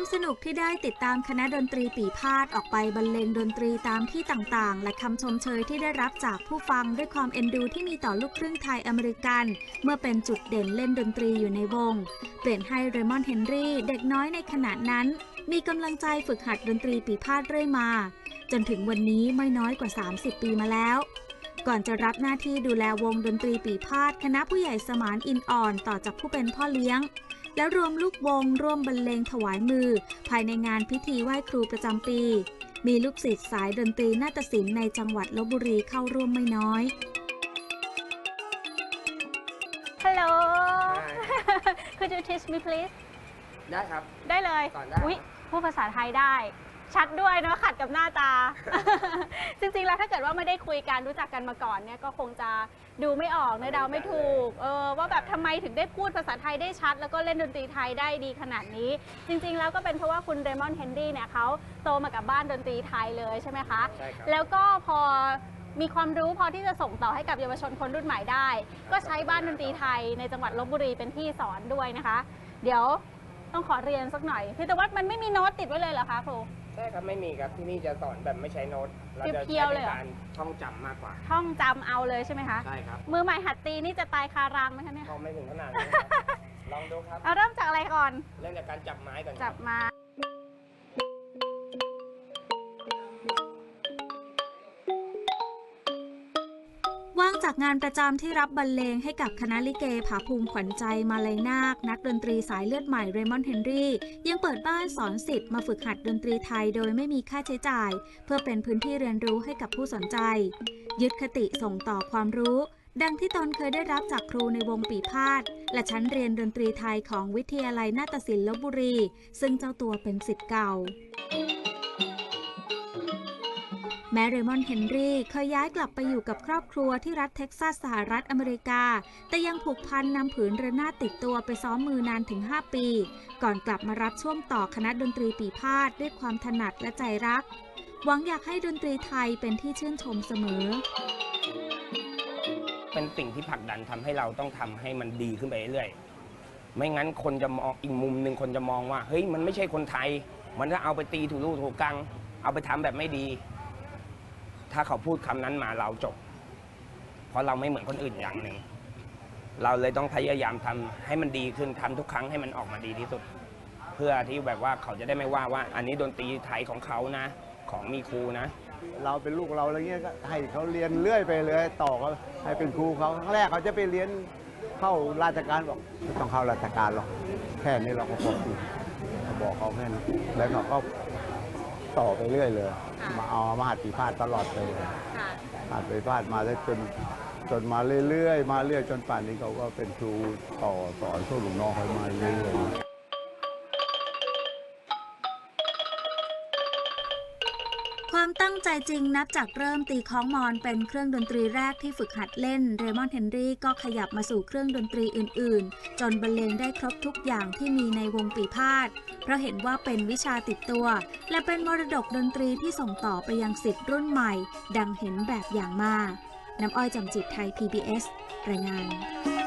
ความสนุกที่ได้ติดตามคณะดนตรีปีพาดออกไปบรรเลงดนตรีตามที่ต่างๆ และคำชมเชยที่ได้รับจากผู้ฟังด้วยความเอ็นดูที่มีต่อลูกครึ่งไทยอเมริกัน เมื่อเป็นจุดเด่นเล่นดนตรีอยู่ในวง เปลี่ยนให้เรมอนเฮนรี่เด็กน้อยในขณะนั้น มีกำลังใจฝึกหัดดนตรีปีพาดเรื่อยมา จนถึงวันนี้ไม่น้อยกว่า 30 ปีมาแล้ว ก่อนจะรับหน้าที่ดูแลวงดนตรีปีพาดคณะผู้ใหญ่สมานอินอ่อนต่อจากผู้เป็นพ่อเลี้ยง และรวมลูกวงร่วมบรรเลงถวายมือ ภายในงานพิธีไหว้ครูประจำปี มีลูกศิษย์สายดนตรีนาฏศิลป์ในจังหวัดลบบุรีเข้าร่วมไม่น้อย Hello ได้ Could you teach me please ได้ครับ ได้เลย สอนได้อุ๊ยครับพูดภาษาไทยได้ ชัดด้วยเนาะขัดกับหน้าตา จริงๆแล้วถ้าเกิดว่าไม่ได้คุยกันรู้จักกันมาก่อนเนี่ยก็คงจะดูไม่ออกเนอะเดาไม่ถูกเออว่าแบบทำไมถึงได้พูดภาษาไทยได้ชัด แล้วก็เล่นดนตรีไทยได้ดีขนาดนี้ จริงๆแล้วก็เป็นเพราะว่าคุณเรมอนเฮนรี่เนี่ยเขาโตมากับบ้านดนตรีไทยเลยใช่ไหมคะ ใช่ครับ แล้วก็พอมีความรู้พอที่จะส่งต่อให้กับเยาวชนคนรุ่นใหม่ได้ ก็ใช้บ้านดนตรีไทยในจังหวัดลบบุรีเป็นที่สอนด้วยนะคะ เดี๋ยวต้องขอเรียนสักหน่อยพี่แต่ว่ามันไม่มีโน้ตติดไว้เลยเหรอคะครูใช่ครับไม่มีครับที่นี่จะสอนแบบไม่ใช้โน้ตเราจะเพียใช้วๆเลเป็ยนเหรอ การท่องจำมากกว่า ท่องจำเอาเลยใช่ไหมคะ ใช่ครับมือใหม่หัดตีนี่จะตายคารางไหมคะเนี่ยก็ไม่ถึงขนาดนั้นครับลองดูครับ เอาเริ่มจากอะไรก่อน เริ่มจากการจับไม้ก่อนคจัรับมาว่ จากงานประจำที่รับบรรเลงให้กับคณะลิเกผาภูมิขวัญใจมาลัยนาค นักดนตรีสายเลือดใหม่เรมอนเฮนรี่ยังเปิดบ้านสอนสิทธิ์มาฝึกหัดดนตรีไทยโดยไม่มีค่าใช้จ่าย เพื่อเป็นพื้นที่เรียนรู้ให้กับผู้สนใจ ยึดคติส่งต่อความรู้ ดังที่ตนเคยได้รับจากครูในวงปีพาดและชั้นเรียนดนตรีไทยของวิทยาลัยนาฏศิลป์ลบบุรี ซึ่งเจ้าตัวเป็นสิทธิ์เก่า แม้เรมอนเฮนรี่เคยย้ายกลับไปอยู่กับครอบครัวที่รัฐเท็กซัสสหรัฐอเมริกา แต่ยังผูกพันนำผืนเรนาติดตัวไปซ้อมมือนานถึง 5 ปี ก่อนกลับมารับช่วงต่อคณะดนตรีปีพาดด้วยความถนัดและใจรัก หวังอยากให้ดนตรีไทยเป็นที่ชื่นชมเสมอ เป็นสิ่งที่ผลักดันทำให้เราต้องทำให้มันดีขึ้นไปเรื่อยๆไม่งั้นคนจะมองอีกมุมหนึ่งคนจะมองว่าเฮ้ยมันไม่ใช่คนไทย มันจะเอาไปตีถูรูถูกกัง เอาไปทำแบบไม่ดี ถ้าเขาพูดคำนั้นมาเราจบ เพราะเราไม่เหมือนคนอื่นอย่างหนึ่ง เราเลยต้องพยายามทำให้มันดีขึ้นทำทุกครั้งให้มันออกมาดีที่สุด เพื่อที่แบบว่าเขาจะได้ไม่ว่าว่าอันนี้ดนตรีไทยของเขานะ ของมีครูนะ เราเป็นลูกเราอะไรเงี้ยก็ให้เขาเรียนเรื่อยไปเลยต่อเขาให้เป็นครูเขาครั้งแรกเขาจะไปเรียนเข้าราชการบอกไม่ต้องเข้าราชการหรอกแค่นี้เราก็พอดีบอกเขาแค่นั้นแล้วเขาก็ ต่อไปเรื่อยเลย มาเอามาหัดปีพาดตลอดไปเลยหัดปีพาดมาได้จนจนมาเรื่อยๆ มาเรื่อยจนป่านนี้เขาก็เป็นครูต่อสอนพวกลูกน้องเขามาเรื่อยๆ ความตั้งใจจริงนับจากเริ่มตีคล้องมอนเป็นเครื่องดนตรีแรกที่ฝึกหัดเล่นเรมอนเฮนรี่ก็ขยับมาสู่เครื่องดนตรีอื่น ๆ จนบรรเลงได้ครบทุกอย่างที่มีในวงปีพาดเพราะเห็นว่าเป็นวิชาติดตัว และเป็นมรดกดนตรีที่ส่งต่อไปยังสิทธิ์รุ่นใหม่ ดังเห็นแบบอย่างมากน้ำอ้อยจำจิตไทย PBS รายงาน